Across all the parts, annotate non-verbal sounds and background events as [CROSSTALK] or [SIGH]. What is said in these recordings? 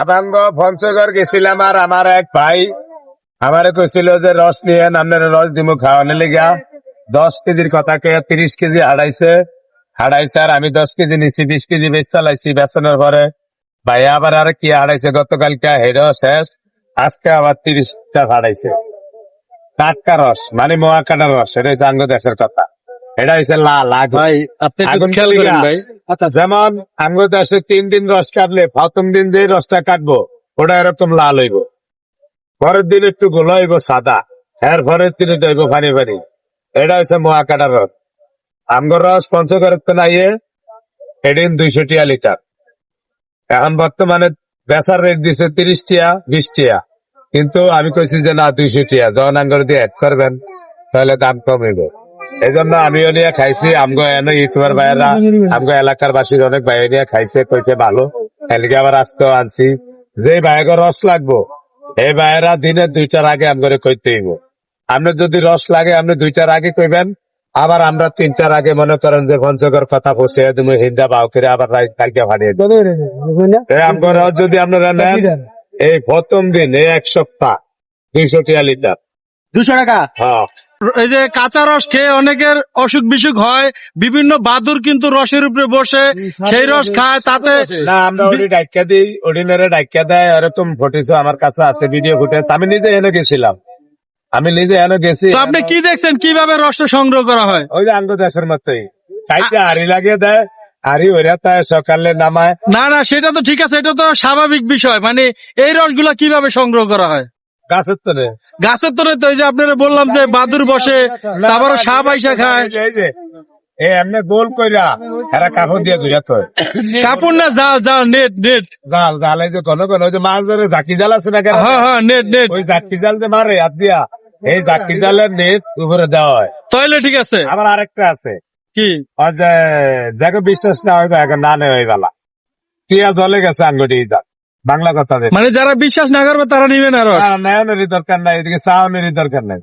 আবাঙ্গ পঞ্চগড় গেছিলাম আর আমার এক ভাই। আমারে কইছিল যে, রস নিয়ে আপনার রস দিমু খাওয়ানো লেগা। দশ কেজির কথা কে তিরিশ কেজি হারাইছে হারাইছে আর আমি দশ কেজি নিছি, বিশ কেজি বেশ চালাইছি বেচনের পরে। ভাই আবার আর কি হারাইছে গতকালকে হেরো শেষ, আজকে আবার তিরিশটা হারাইছে টাটকা রস মানে মোয়াকাটার রস, এটা হচ্ছে দেশের কথা। এটা হচ্ছে লাল ভাই আপনি আগুন খেয়াল করেন ভাই। আচ্ছা। যেমন আঙ্গ দেশে তিন দিন রস কাটলে প্রথম দিন যে রসটা কাটবো ওটা এরকম লাল হইব। পরের দিন একটু গোলা হইব সাদা। এর পরের দিন হইব ফানি ফানি। এটা হচ্ছে মহাকাটার রস। আমগর রস পঞ্চগড়ের তো নাইয়ে এদিন দুইশো টিয়া লিটার। এখন বর্তমানে বেচার রেট দিছে তিরিশ টিয়া বিশ টিয়া। কিন্তু আমি কইছি যে না দুইশো টিয়া। যখন আঙ্গর দিয়ে অ্যাড করবেন তাহলে দাম কমিব এই জন্য আমিও নিয়ে খাইছি আমগো এনে ইউটিউবার ভাইয়েরা আমগো এলাকার বাসীর অনেক ভাই নিয়ে খাইছে কইছে ভালো। এদিকে আবার আজকেও আনছি। যে ভাইগো রস লাগবো এই ভাইয়েরা দিনের দুইটার আগে আমগরে কইতে হইব। আপনি যদি রস লাগে আপনি দুইটার আগে কইবেন। আবার আমরা তিনটার আগে মনে করেন যে পঞ্চগড় কথা পৌঁছে তুমি হিন্দা বাউ করে আবার কালকে ফাটিয়ে দিই এই আমগো রস যদি আপনারা নেন এই প্রথম দিন এই এক সপ্তাহ দুইশো টিয়া লিটার। দুশো টাকা? হ্যাঁ। এই যে কাঁচা রস খেয়ে অনেকের অসুখ বিসুখ হয় বিভিন্ন বাদুর কিন্তু রসের উপরে বসে সেই রস খায় তাতে না আমরা ওটি ডাইকা দিই অর্ডিনারে ডাইকা দেয় এরকম ফুটেজ আমার কাছে আছে ভিডিও ফুটেজ আমি নিজে এনে গেছিলাম। আমি নিজে এনে গেছি। তো আপনি কি দেখছেন? কীভাবে রসটা সংগ্রহ করা হয়? ওই যে আঙ্গ দেশের মতোই। কাইতে হাড়ি লাগিয়ে দেয় হাড়ি ওরা তাই সকালে নামায়। না না সেটা তো ঠিক আছে এটা তো স্বাভাবিক বিষয়। মানে এই রসগুলা কীভাবে সংগ্রহ করা হয়? গাছের তো নেই গাছের তো তো এই যে আপনারা বললাম যে বাদুর বসে তারপরে সাপ আইসা খায়। এই যে এমনি গোল কইরা এরা কাপড় দিয়ে ঘুরে তো কাপড় না জাল জাল নেট নেট। জাল জাল এই যে ঘন ঘন ওই যে মাছ ধরে জাকি জাল আছে না কেন? হ্যাঁ হ্যাঁ নেট নেট। ওই জাকি জাল যে মারে হাত দিয়া এই জাকি জালের নেট উপরে দেওয়া হয়। তাইলে ঠিক আছে। আবার আরেকটা আছে। কি? দেখো বিশ্বাস না হইবে এখন না নেই বেলা টিয়া জলে গেছে আঙ্গুটি ইদা বাংলা কথা মানে যারা বিশ্বাস না করবে তারা নিবে না রস নয়নেরই দরকার নাই এদিকে চাওয়ানেরই দরকার নাই।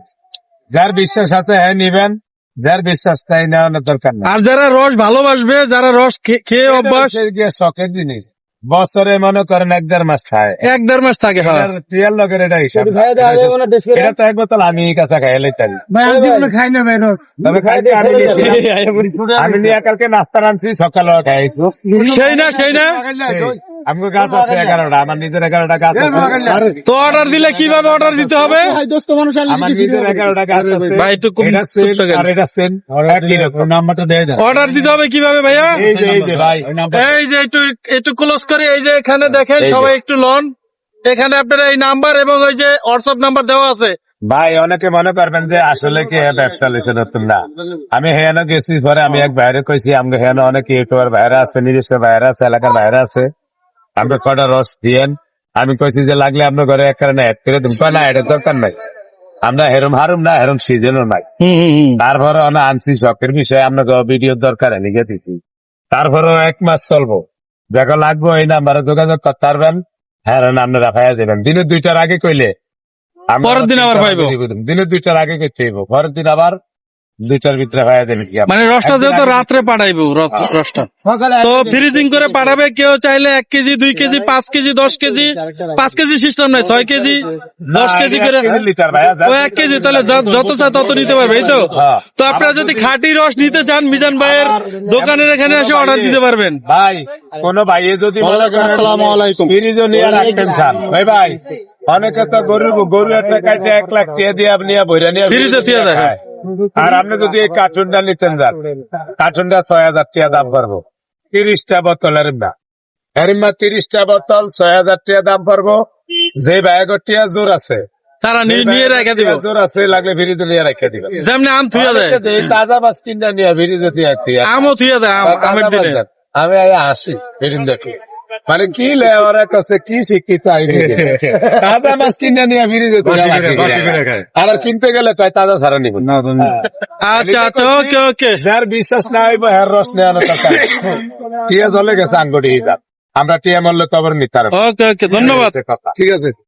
যার বিশ্বাস আছে হ্যাঁ নিবেন যার বিশ্বাস নাই নেওয়ানোর দরকার নাই। আর যারা রস ভালোবাসবে যারা রস খেয়ে অভ্যাস শখের জিনিস। বছরে মনে করেন এক দেড় মাস খায়। এক দেড় মাস থাকে হ্যাঁ। টিয়ার লগের এটা হিসাব এটা তো এক বোতল আমি কাছে খাই লাইতারি তবে খাইতে আমি। আমি নিয়ে কালকে নাস্তা রাঁধছি সকালে খাইছি। সেই না সেই না। আমগো গাছ আছে এগারোটা আমার নিজের এগারোটা গাছ তো অর্ডার দিলে কীভাবে অর্ডার দিতে হবে? আমার নিজের এগারোটা গাছ আছে। ভাই, একটু কম- এটা চুপ সেল থাকেন। আর এটা সেল নাম্বারটা দেয় অর্ডার দিতে হবে কীভাবে ভাইয়া? এই যে এই যে ভাই। এই যে একটু একটু ক্লোজ করে। এই যে এখানে দেখেন সবাই একটু লন। এখানে আপনার এই নাম্বার এবং ওই যে হোয়াটসঅ্যাপ নাম্বার দেওয়া আছে। ভাই অনেকে মনে করবেন যে আসলে কি হ্যাঁ ব্যবসা লিছে নতুন না আমি হেয়ানো গেছি পরে আমি এক বাইরে কইছি আমাকে হেয়ানো অনেক ইউটিউবার বাইরে আছে নিজস্ব বাইরে আছে এলাকার বাইরে আছে। আমাকে কটা রস দিয়েন? আমি কইছি যে লাগলে আপনার ঘরে এক কারণে এক করে দিন না এটা দরকার নাই। আমরা হেরম হারুম না হেরম সিজনও নাই। তারপরে অনেক আনছি শখের বিষয়ে আপনাকে ভিডিও দরকার লিখে দিছি। তারপরেও এক মাস চলবো। যাকে লাগবো এই নাম্বারে যোগাযোগ করতে পারবেন। হ্যাঁ আপনারা পাইয়া দেবেন। দিনের দুইটার আগে কইলে আমরা পরের দিন আবার পাইবো। দিনের দুইটার আগে করতে হইব। পরের দিন আবার দুইটার ভিতরে পাইয়া দেবেন কি? মানে রসটা যেহেতু রাত্রে পাঠাইবো রস- হ্যাঁ। রসটা। তো ফ্রিজিং করে পাঠাবে কেউ চাইলে এক কেজি দুই কেজি পাঁচ কেজি দশ কেজি পাঁচ কেজি সিস্টেম নাই ছয় কেজি দশ কেজি করে ও এক কেজি তাহলে যত- চায় তত নিতে পারবে এই তো? হ্যাঁ। তো আপনারা যদি খাঁটি রস নিতে চান মিজান ভাইয়ের দোকানের এখানে এসে অর্ডার দিতে পারবেন। ভাই কোন ভাইয়ে যদি আসসালামু আলাইকুম। ফ্রিজও নিয়ে রাখতেন চান। ভাই ভাই অনেকে তো গরু গরু একটা কাটে এক লাখ চেয়ে দিয়ে আপনি বইরা নিয়ে ফ্রিজে থুয়ে দেয়, হ্যাঁ। আর আপনি যদি এই কার্টুনটা নিতেন যান। কার্টুনটা ছয় হাজার টাকা দাম পড়ব তিরিশটা বোতল এরিমা এরিমা তিরিশটা বোতল ছয় হাজার টাকা দাম পড়ব যে ব্যাগের টিয়া জোর আছে তারা যে নিয়ে- নিয়ে রেখে দিব। জোর আছে লাগলে নিয়ে রেখে যেমনি আম থুয়ে দেয়। অনেকে তাজা মাছ কিনা নিয়ে ফ্রিজে দিয়ে থুয়ে। আমও থুয়ে দেয় আমের দিনে। আমি আগে আসি এদিন দেখি। মানে কি লেওয়ার কাছে কি শিক্ষিত [LAUGHS] তাজা মাছ কিনে নিয়ে ফিরে যেত আর আবার কিনতে গেলে তাই তাজা ছাড়া নিব। আচ্ছা আচ্ছা ওকে ওকে। যার বিশ্বাস না হইব হ্যার রস নেওয়ানো কথা টিয়া জলে গেছে আঙ্গুটি হিসাব আমরা টিয়া মারলে তবর নিতার। ওকে ওকে ধন্যবাদ। ঠিক আছে।